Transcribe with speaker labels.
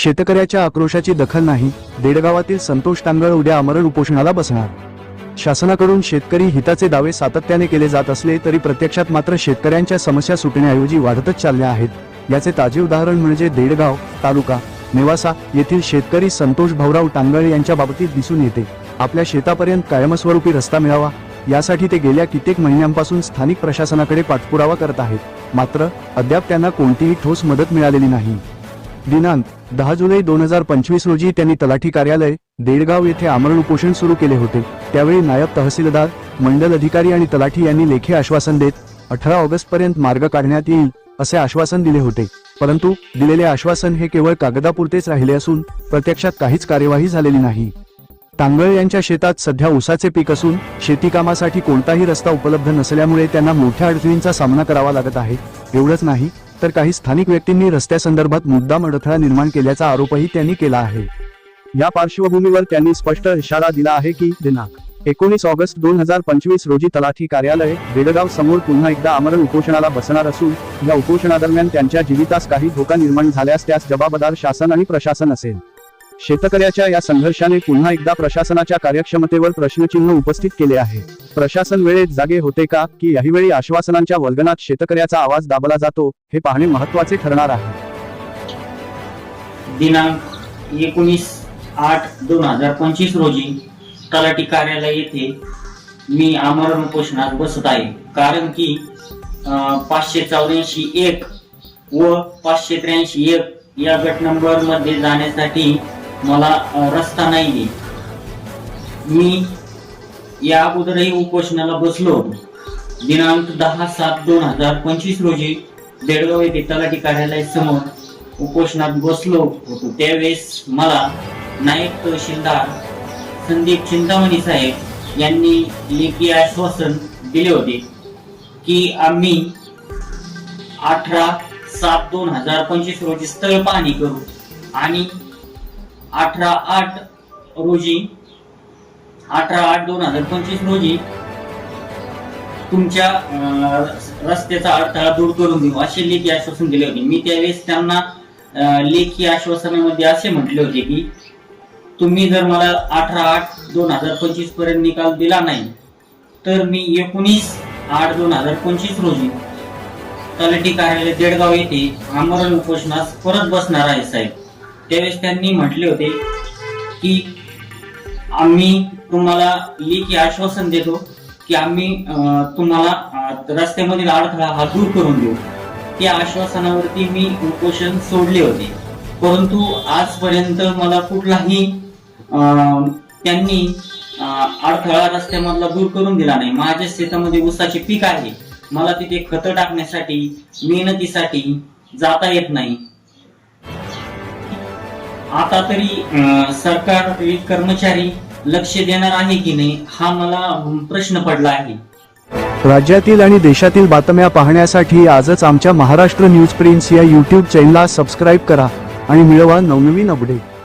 Speaker 1: शेतकऱ्याच्या आक्रोशाची दखल नाही देडगावातील संतोष टांगळ उद्या अमरण उपोषणाला बसणार. शासनाकडून शेतकरी हिताचे दावे सातत्याने केले जात असले तरी प्रत्यक्षात मात्र शेतकऱ्यांच्या समस्या सुटण्याऐवजी वाढतच चालल्या आहेत. याचे ताजे उदाहरण म्हणजे देडगाव तालुका नेवासा येथील शेतकरी संतोष भाऊराव टांगळ यांच्या बाबतीत दिसून येते. आपल्या शेतापर्यंत कायमस्वरूपी रस्ता मिळावा यासाठी ते गेल्या कित्येक महिन्यांपासून स्थानिक प्रशासनाकडे पाठपुरावा करत आहेत. मात्र अद्याप त्यांना कोणतीही ठोस मदत मिळालेली नाही. दिनांक दहा जुलै दोन हजार पंचवीस रोजी त्यांनी तलाठी कार्यालय देडगाव येथे आमरण उपोषण सुरू केले होते. त्यावेळी नायब तहसीलदार मंडल अधिकारी आणि तलाठी यांनी लेखी आश्वासन देत अठरा ऑगस्ट पर्यंत मार्ग काढण्यात येईल असे आश्वासन दिले होते. परंतु दिलेले आश्वासन हे केवळ कागदापुरतेच राहिले असून प्रत्यक्षात काहीच कार्यवाही झालेली नाही. तांगळ यांच्या शेतात सध्या ऊसाचे पीक असून शेतीकामासाठी कोणताही रस्ता उपलब्ध नसल्यामुळे त्यांना मोठ्या अडचणींचा सामना करावा लागत आहे. एवढंच नाही तर काही स्थानिक व्यक्तींनी रस्त्यासंदर्भात मुद्दाम अडथळा निर्माण केल्याचा आरोपही त्यांनी केला आहे. या पार्श्वभूमीवर त्यांनी स्पष्ट इशारा दिला आहे की दिनांक एकोणीस ऑगस्ट दोन हजार पंचवीस रोजी तलाठी कार्यालय बेडगाव समोर पुन्हा एकदा आमरण उपोषणाला बसणार असून या उपोषणादरम्यान त्यांच्या जीवितास काही धोका निर्माण झाल्यास त्यास जबाबदार शासन आणि प्रशासन असेल. शेतकऱ्याच्या या संघर्षाने पुन्हा एकदा प्रशासनाच्या कार्यक्षमतेवर प्रश्नचिन्ह उपस्थित केले आहे. प्रशासन वेळेत जागे होते का की याहीवेळी आश्वासनांच्या वल्गनात शेतकऱ्याचा आवाज दाबला जातो हे पाहणे महत्त्वाचे ठरणार आहे.
Speaker 2: दिनांक एकोणीस आठ दोन हजार पंचवीस रोजी तलाठी कार्यालय येथे मी आमरण उपोषणात बसत आहे. कारण की अं, पाचशे चौऱ्याऐंशी एक व पाचशे त्र्याऐंशी एक या गट नंबरमध्ये जाण्यासाठी मला रस्ता नाही मी या अगोदरही उपोषणाला बसलो होतो. दिनांक दहा सात दोन हजार पंचवीस रोजी बेळगाव येथे तलाठी कार्यालय समोर उपोषणात बसलो होतो त्यावेळेस मला नायक तहसीलदार संदीप चिंतामणी साहेब यांनी लेखी आश्वासन दिले होते की आम्ही अठरा सात दोन हजार पंचवीस रोजी स्थळ पाहणी करू आणि अठरा आठ रोजी अठरा आठ दोन हजार पंचवीस रोजी तुमच्या रस्त्याचा अडथळा दूर करून देऊ. असे लेखी आश्वासन दिले होते. मी त्यावेळेस त्यांना लेखी आश्वासनामध्ये असे म्हटले होते की तुम्ही जर मला अठरा आठ दोन हजार पंचवीसपर्यंत निकाल दिला नाही तर मी एकोणीस आठ दोन हजार पंचवीस रोजी तलाठी कार्यालय देडगाव येथे आमरण उपोषणास परत बसणार आहे साहेब. त्यावेळेस त्यांनी म्हटले होते की आम्ही तुम्हाला लेखी आश्वासन देतो की आम्ही अं, तुम्हाला रस्त्यामधील अडथळा हा दूर करून देऊ. त्या आश्वासनावरती मी उपोषण सोडले होते. परंतु आजपर्यंत मला कुठलाही अं, त्यांनी अडथळा रस्त्यामधला दूर करून दिला नाही. माझ्या शेतामध्ये ऊसाचे पीक आहे. मला तिथे खतं टाकण्यासाठी मेहनतीसाठी जाता येत नाही. आता तरी अं, सरकार कर्मचारी लक्ष देणार आहे की नाही हा मला प्रश्न पडला आहे.
Speaker 1: राज्यातील आणि देशातील बातम्या पाहण्यासाठी आजच आमच्या महाराष्ट्र न्यूज प्रिन्स या यूट्यूब चॅनलला सबस्क्राईब करा आणि मिळवा नवनवीन अपडेट